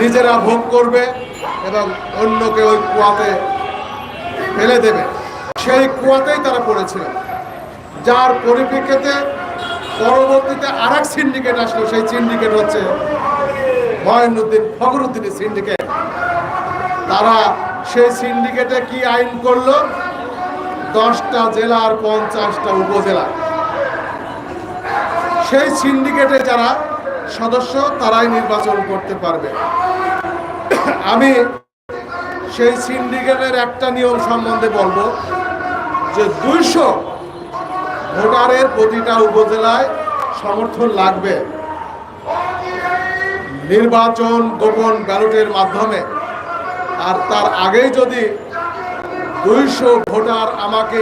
নিজেরা ভোগ করবে এবং অন্যকে ওই কুয়াতে ফেলে দেবে। সেই কুয়াতেই তারা পড়েছিল। যার পরিপ্রেক্ষিতে পরবর্তীতে আর এক সিন্ডিকেট আসলো। সেই সিন্ডিকেট হচ্ছে ময়নুদ্দিন ফখরুদ্দিনের সিন্ডিকেট তারা সেই সিন্ডিকেটে কি আইন করল? দশটা জেলার পঞ্চাশটা উপজেলা। সেই সিন্ডিকেটে যারা সদস্য তারাই নির্বাচন করতে পারবে। আমি সেই সিন্ডিকেটের একটা নিয়ম সম্বন্ধে বলব যে দুইশো ভোটারের প্রতিটা উপজেলায় সমর্থন লাগবে। নির্বাচন গোপন ব্যালটের মাধ্যমে। আর তার আগেই যদি দুইশো ভোটার আমাকে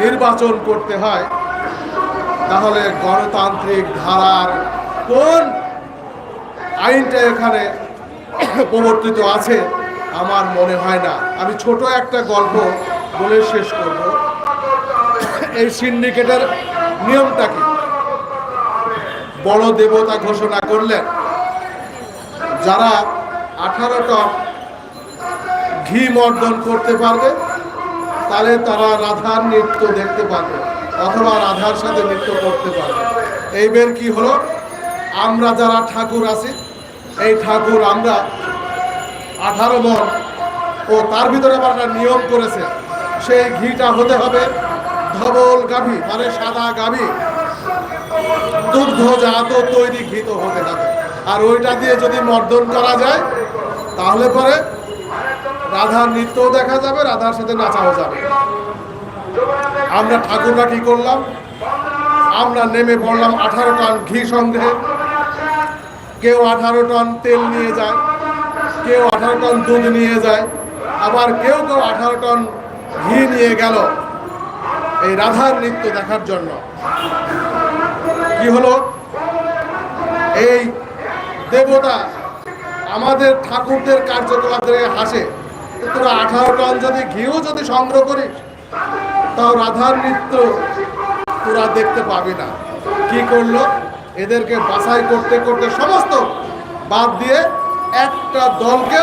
নির্বাচন করতে হয়, তাহলে গণতান্ত্রিক ধারার কোন আইনটা এখানে প্রবর্তিত আছে, আমার মনে হয় না। আমি ছোট একটা গল্প বলে শেষ করব। এই সিন্ডিকেটের নিয়মটা কি? বড় দেবতা ঘোষণা করলেন, যারা আঠারো টন ঘি মর্দন করতে পারবে, তাহলে তারা রাধার নৃত্য দেখতে পারবে, অথবা রাধার সাথে নৃত্য করতে পারবে। এইবার কি হলো? আমরা যারা ঠাকুর আছি, এই ঠাকুর আমরা আঠারো মন ও তার ভিতরে আবার একটা নিয়ম করেছে, সেই ঘিটা হতে হবে ধবল গাভী মানে সাদা গাভী। দুগ্ধজাত তৈরি ঘি তো হতে হবে আর ওইটা দিয়ে যদি মর্দন করা যায়, তাহলে পরে রাধার নৃত্যও দেখা যাবে, রাধার সাথে নাচাও যাবে। আমরা ঠাকুররা কি করলাম? আমরা নেমে পড়লাম আঠারো টন ঘি সংগ্রহে। কেউ আঠারো টন তেল নিয়ে যায়, কেউ আঠারো টন দুধ নিয়ে যায়, আবার কেউ কেউ আঠারো টন ঘি নিয়ে গেল। এই রাধার নৃত্য দেখার জন্য। কি হলো? এই দেবতা আমাদের ঠাকুরদের কার্যকলাপে হাসে তোরা আঠারো টন যদি ঘিও যদি সংগ্রহ করিস, তাও রাধার নৃত্য তোরা দেখতে পাবি না। কি করল? এদেরকে বাছাই করতে করতে সমস্ত বাদ দিয়ে একটা দলকে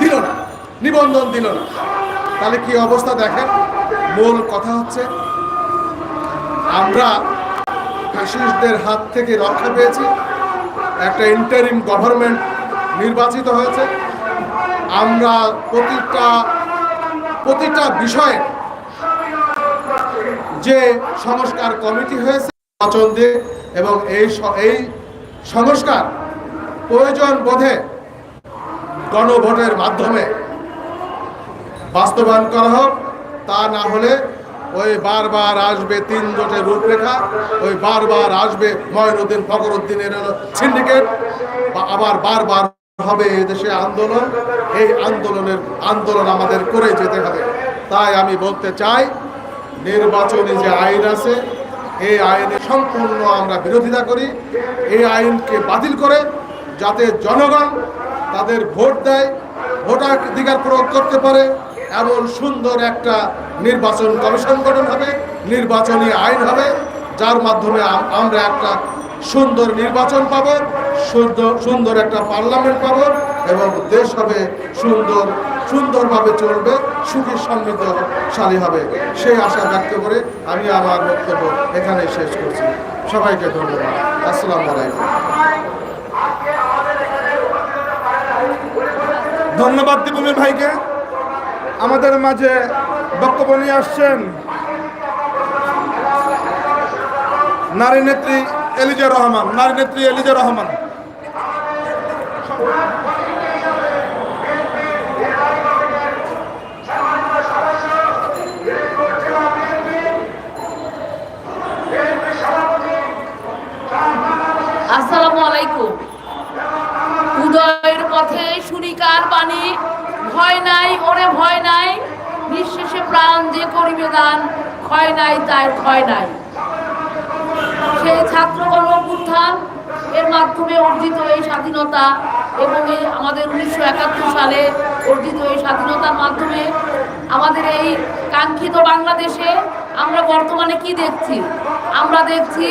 দিল না, নিবন্ধন দিল না। তাহলে কি অবস্থা দেখেন? মূল কথা হচ্ছে, আমরা ফ্যাসিস্টদের হাত থেকে রক্ষা পেয়েছি। একটা ইন্টারিম গভর্নমেন্ট নির্বাচিত হয়েছে। আমরা প্রতিটা প্রতিটা বিষয়ে যে সংস্কার কমিটি হয়েছে নির্বাচন দিয়ে এবং এই এই সংস্কার প্রয়োজন বোধে গণভোটের মাধ্যমে বাস্তবায়ন করা হোক, তা না হলে ওই বারবার আসবে তিন জোটের রূপরেখা, ওই বারবার আসবে ময়নুদ্দিন ফখরুদ্দিনের সিন্ডিকেট বা আবার বারবার হবে এই দেশে আন্দোলন। এই আন্দোলনের আন্দোলন আমাদের করে যেতে হবে। তাই আমি বলতে চাই, নির্বাচনী যে আইন আছে এই আইনে সম্পূর্ণ আমরা বিরোধিতা করি। এই আইনকে বাতিল করে যাতে জনগণ তাদের ভোট দেয়, ভোটাধিকার প্রয়োগ করতে পারে, এমন সুন্দর একটা নির্বাচন কমিশন গঠন হবে, নির্বাচনী আইন হবে, যার মাধ্যমে আমরা একটা সুন্দর নির্বাচন পাব, সুন্দর সুন্দর একটা পার্লামেন্ট পাব, এবং দেশ হবে সুন্দর সুন্দরভাবে চলবে, সুখী সমৃদ্ধশালী হবে। সেই আশা ব্যক্ত করে আমি আমার বক্তব্য এখানে শেষ করছি। সবাইকে ধন্যবাদ। আসসালামু আলাইকুম। ধন্যবাদ দীপমের ভাইকে। আমাদের মাঝে বক্তব্য নিয়ে আসছেন নারী নেত্রী এলিজা রহমান। নারী নেত্রী এলিজা রহমান আসসালামু আলাইকুম উদয়ের পথে শুনিকার বাণী? ভয় নাই, ওরে ভয় নাই। নিঃশেষে প্রাণ যে করিবে দান, ক্ষয় নাই তার ক্ষয় নাই। সেই ছাত্র গণঅভ্যুত্থান এর মাধ্যমে অর্জিত এই স্বাধীনতা এবং এই আমাদের উনিশশো একাত্তর সালে অর্জিত এই স্বাধীনতার মাধ্যমে আমাদের এই কাঙ্ক্ষিত বাংলাদেশে আমরা বর্তমানে কি দেখছি? আমরা দেখছি